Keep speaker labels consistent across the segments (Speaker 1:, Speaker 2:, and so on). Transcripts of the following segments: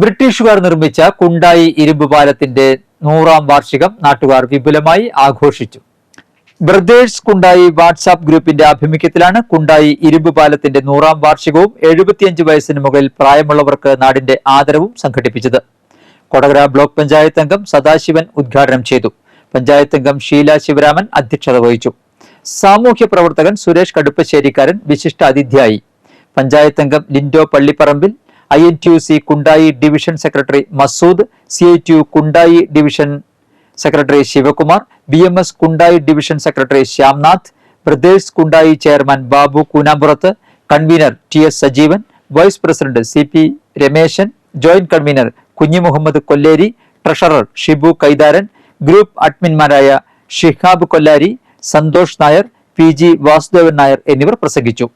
Speaker 1: ബ്രിട്ടീഷുകാർ നിർമ്മിച്ച കുണ്ടായി ഇരുമ്പ് പാലത്തിന്റെ നൂറാം വാർഷികം നാട്ടുകാർ വിപുലമായി ആഘോഷിച്ചു. ബ്രദേഴ്സ് കുണ്ടായി വാട്സാപ്പ് ഗ്രൂപ്പിന്റെ ആഭിമുഖ്യത്തിലാണ് കുണ്ടായി ഇരുമ്പ് പാലത്തിന്റെ നൂറാം വാർഷികവും എഴുപത്തിയഞ്ച് വയസ്സിന് മുകളിൽ പ്രായമുള്ളവർക്ക് നാടിന്റെ ആദരവും സംഘടിപ്പിച്ചത്. കൊടകര ബ്ലോക്ക് പഞ്ചായത്ത് അംഗം സദാശിവൻ ഉദ്ഘാടനം ചെയ്തു. പഞ്ചായത്ത് അംഗം ഷീല ശിവരാമൻ അധ്യക്ഷത വഹിച്ചു. സാമൂഹ്യ പ്രവർത്തകൻ സുരേഷ് കടുപ്പശ്ശേരിക്കാരൻ വിശിഷ്ട അതിഥിയായി പഞ്ചായത്ത് അംഗം Lindo Pallipparambil I N T U C Kundayi division secretary Masood C I T U Kundayi division secretary Sivakumar B M S Kundayi division secretary Shyamnath brothers Kundayi chairman Babu Koonampurath convener T S Sajeevan vice president C P Rameshan joint convener Kunhi Muhammad Kolleri treasurer Shibu Kaitharan group അഡ്മിൻമാരായ Shihab Kollari Santhosh Nair P G Vasudevan Nair എന്നിവർ പ്രസംഗിച്ചു.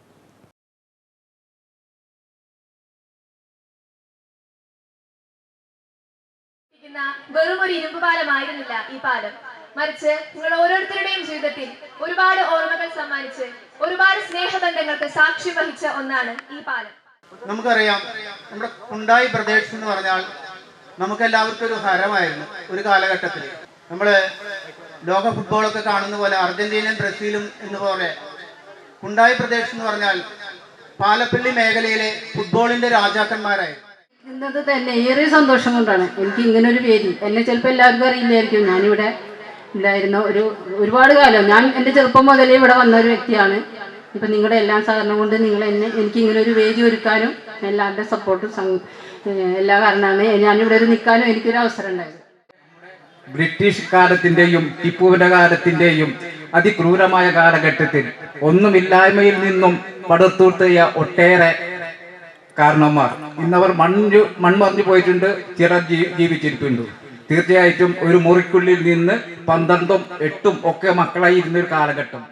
Speaker 2: ഇരിക്കുന്ന വെറും ഒരു ഇരുമ്പ് പാലമായിരുന്നില്ല ഈ പാലം. മറിച്ച് നിങ്ങൾ ഓരോരുത്തരുടെയും ജീവിതത്തിൽ ഒരുപാട് ഓർമ്മകൾ സമ്മാനിച്ച് ഒരുപാട് സ്നേഹബന്ധങ്ങൾക്ക് സാക്ഷ്യം വഹിച്ച ഒന്നാണ് ഈ പാലം.
Speaker 3: നമുക്കറിയാം നമ്മുടെ കുണ്ടായി പ്രദേശം എന്ന് പറഞ്ഞാൽ നമുക്ക് എല്ലാവർക്കും ഒരു ഹരമായിരുന്നു ഒരു കാലഘട്ടത്തിൽ. നമ്മൾ ലോക ഫുട്ബോളൊക്കെ കാണുന്ന പോലെ അർജന്റീനയും ബ്രസീലും എന്ന് പോലെ കുണ്ടായി പ്രദേശ് എന്ന് പറഞ്ഞാൽ പാലപ്പള്ളി മേഖലയിലെ ഫുട്ബോളിന്റെ രാജാക്കന്മാരായിരുന്നു.
Speaker 4: ഇന്നത് തന്നെ ഏറെ സന്തോഷം കൊണ്ടാണ്. എനിക്ക് ഒരു പേര് എന്നെ ചിലപ്പോൾ എല്ലാവർക്കും അറിയില്ലായിരിക്കും. ഞാനിവിടെ ഉണ്ടായിരുന്ന ഒരു ഒരുപാട് കാലം. ഞാൻ എന്റെ ചെറുപ്പം മുതലേ ഇവിടെ വന്ന ഒരു വ്യക്തിയാണ്. ഇപ്പം നിങ്ങളുടെ എല്ലാം സഹകരണം കൊണ്ട് നിങ്ങൾ എന്നെ എനിക്ക് ഇങ്ങനെ ഒരു വേദി ഒരുക്കാനും എല്ലാവരുടെ സപ്പോർട്ടും എല്ലാ കാരണമാണ്. ഞാനിവിടെ ഒരു നിൽക്കാനും എനിക്കൊരു അവസരം ഉണ്ടായത്.
Speaker 5: ബ്രിട്ടീഷ് കാലത്തിന്റെയും ടിപ്പുവിന്റെ കാലത്തിന്റെയും അതിക്രൂരമായ കാലഘട്ടത്തിൽ ഒന്നുമില്ലായ്മയിൽ നിന്നും പടുത്തുർത്തിയ ഒട്ടേറെ കാരണന്മാർ ഇന്നവർ മണ്ണ് മൺമറിഞ്ഞു പോയിട്ടുണ്ട്. ചിലർ ജീവിച്ചിരിപ്പുണ്ട്. തീർച്ചയായിട്ടും ഒരു മുറിക്കുള്ളിൽ നിന്ന് പന്ത്രണ്ടും എട്ടും ഒക്കെ മക്കളായി ഇരുന്നൊരു കാലഘട്ടം.